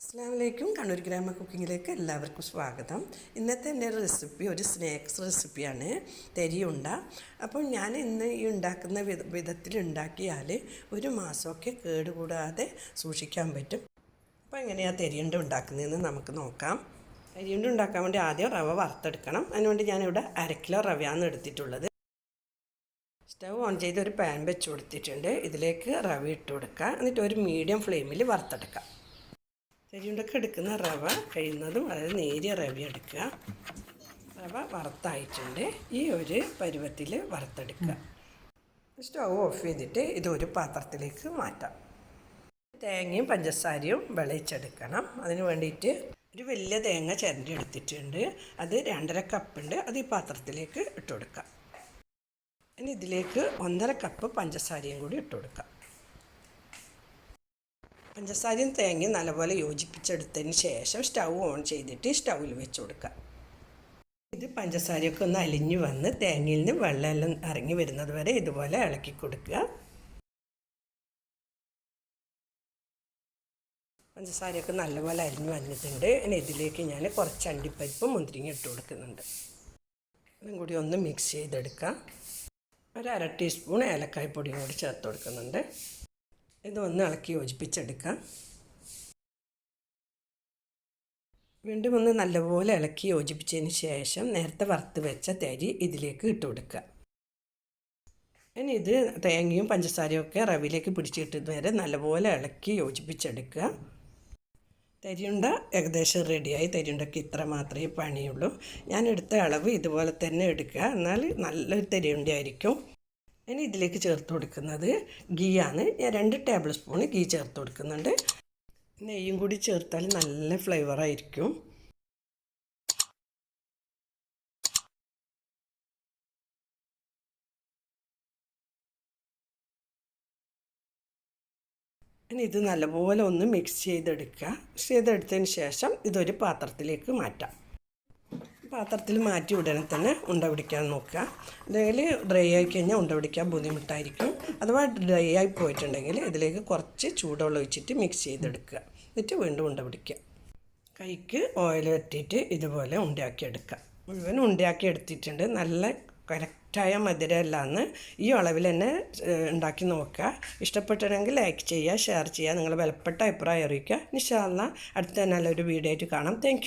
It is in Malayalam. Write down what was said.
അസ്സാമലൈക്കും കണ്ണൂർ ഗ്രാമ കുക്കിങ്ങിലേക്ക് എല്ലാവർക്കും സ്വാഗതം. ഇന്നത്തെ എന്റെ റെസിപ്പി ഒരു സ്നാക്സ് റെസിപ്പിയാണ്. തെരിയുണ്ട. അപ്പോൾ ഞാൻ ഇന്ന് ഈ ഉണ്ടാക്കുന്ന വിധ വിധത്തിൽ ഉണ്ടാക്കിയാൽ ഒരു മാസമൊക്കെ കേടുകൂടാതെ സൂക്ഷിക്കാൻ പറ്റും. അപ്പോൾ എങ്ങനെയാണ് തെരിയുണ്ട ഉണ്ടാക്കുന്നതെന്ന് നമുക്ക് നോക്കാം. തെരിയുണ്ട ഉണ്ടാക്കാൻ വേണ്ടി ആദ്യം റവ വറുത്തെടുക്കണം. അതിനുവേണ്ടി ഞാനിവിടെ അരക്കിലോ കിലോ റവയാണ് എടുത്തിട്ടുള്ളത്. സ്റ്റവ് ഓൺ ചെയ്ത് ഒരു പാൻ വെച്ച് കൊടുത്തിട്ടുണ്ട്. ഇതിലേക്ക് റവ ഇട്ട് കൊടുക്കുക. എന്നിട്ട് ഒരു മീഡിയം ഫ്ലെയിമിൽ വറുത്തെടുക്കാം. ചെരിയുണ്ടൊക്കെ എടുക്കുന്ന റവ കഴിയുന്നതും വളരെ നേരിയ റവ എടുക്കുക. റവ വറുത്തായിട്ടുണ്ട്. ഈ ഒരു പരുവത്തിൽ വറുത്തെടുക്കുക. സ്റ്റവ് ഓഫ് ചെയ്തിട്ട് ഇതൊരു പാത്രത്തിലേക്ക് മാറ്റാം. തേങ്ങയും പഞ്ചസാരയും വിളയിച്ചെടുക്കണം. അതിന് വേണ്ടിയിട്ട് ഒരു വലിയ തേങ്ങ ചിരണ്ടി എടുത്തിട്ടുണ്ട്. അത് രണ്ടര കപ്പുണ്ട് അത് ഈ പാത്രത്തിലേക്ക് ഇട്ട് കൊടുക്കാം ഇനി ഇതിലേക്ക് ഒന്നര കപ്പ് പഞ്ചസാരയും കൂടി ഇട്ട് കൊടുക്കാം പഞ്ചസാരയും തേങ്ങയും നല്ലപോലെ യോജിപ്പിച്ചെടുത്തതിന് ശേഷം സ്റ്റൗ ഓൺ ചെയ്തിട്ട് സ്റ്റൗവിൽ വെച്ച് കൊടുക്കുക. ഇത് പഞ്ചസാരയൊക്കെ ഒന്ന് അലിഞ്ഞു വന്ന് തേങ്ങയിൽ നിന്ന് വെള്ളമെല്ലാം ഇറങ്ങി വരുന്നത് വരെ ഇതുപോലെ ഇളക്കി കൊടുക്കുക. പഞ്ചസാരയൊക്കെ നല്ലപോലെ അരിഞ്ഞു വന്നിട്ടുണ്ട്. ഇനി ഇതിലേക്ക് ഞാൻ കുറച്ച് അണ്ടിപ്പരിപ്പും മുന്തിരിങ്ങ ഇട്ട് കൊടുക്കുന്നുണ്ട്. ഇതും കൂടി ഒന്ന് മിക്സ് ചെയ്തെടുക്കാം. ഒരു അര ടീസ്പൂൺ ഏലക്കായ്പൊടിയും കൂടി ചേർത്ത് കൊടുക്കുന്നുണ്ട്. ഇതൊന്ന് ഇളക്കി യോജിപ്പിച്ചെടുക്കാം. വീണ്ടും ഒന്ന് നല്ലപോലെ ഇളക്കി യോജിപ്പിച്ചതിന് ശേഷം നേരത്തെ വറുത്ത് വെച്ച തരി ഇതിലേക്ക് ഇട്ട് കൊടുക്കുക. ഇനി ഇത് തേങ്ങയും പഞ്ചസാരയും ഒക്കെ റവിലേക്ക് പിടിച്ചിട്ട് വരെ നല്ലപോലെ ഇളക്കി യോജിപ്പിച്ചെടുക്കുക. തരിയുണ്ട ഏകദേശം റെഡിയായി. തരിയുണ്ടക്ക് ഇത്ര മാത്രമേ പണിയുള്ളൂ. ഞാൻ എടുത്ത അളവ് ഇതുപോലെ തന്നെ എടുക്കുക. എന്നാൽ നല്ലൊരു തരിയുണ്ടായിരിക്കും ഇനി ഇതിലേക്ക് ചേർത്ത് കൊടുക്കുന്നത് ഗീ ആണ് ഞാൻ രണ്ട് ടേബിൾ സ്പൂൺ ഗീ ചേർത്ത് കൊടുക്കുന്നുണ്ട്. നെയ്യും കൂടി ചേർത്താൽ നല്ല ഫ്ലേവറായിരിക്കും ഇനി ഇത് നല്ലപോലെ ഒന്ന് മിക്സ് ചെയ്തെടുക്കുക. മിക്സ് ചെയ്തെടുത്തതിന് ശേഷം ഇതൊരു പാത്രത്തിലേക്ക് മാറ്റാം. പാത്രത്തിൽ മാറ്റി ഉടനെ തന്നെ ഉണ്ട പിടിക്കാൻ നോക്കുക. അല്ലെങ്കിൽ ഡ്രൈ ആയി കഴിഞ്ഞാൽ ഉണ്ട പിടിക്കാൻ ബുദ്ധിമുട്ടായിരിക്കും. അഥവാ ഡ്രൈ ആയി പോയിട്ടുണ്ടെങ്കിൽ ഇതിലേക്ക് കുറച്ച് ചൂടുവെള്ളം ഒഴിച്ചിട്ട് മിക്സ് ചെയ്തെടുക്കുക. എന്നിട്ട് വീണ്ടും ഉണ്ട പിടിക്കുക. കൈക്ക് ഓയിൽ വെട്ടിയിട്ട് ഇതുപോലെ ഉണ്ടാക്കിയെടുക്കുക മുഴുവൻ ഉണ്ടാക്കി എടുത്തിട്ടുണ്ട്. നല്ല കറക്റ്റായ മധുരമല്ലാന്ന് ഈ അളവിൽ തന്നെ ഉണ്ടാക്കി നോക്കുക. ഇഷ്ടപ്പെട്ടിട്ടുണ്ടെങ്കിൽ ലൈക്ക് ചെയ്യുക ഷെയർ ചെയ്യുക. നിങ്ങൾ വിലപ്പെട്ട അഭിപ്രായം അറിയിക്കുക. നിഷാല്ല അടുത്ത നല്ലൊരു വീഡിയോ ആയിട്ട് കാണാം. താങ്ക്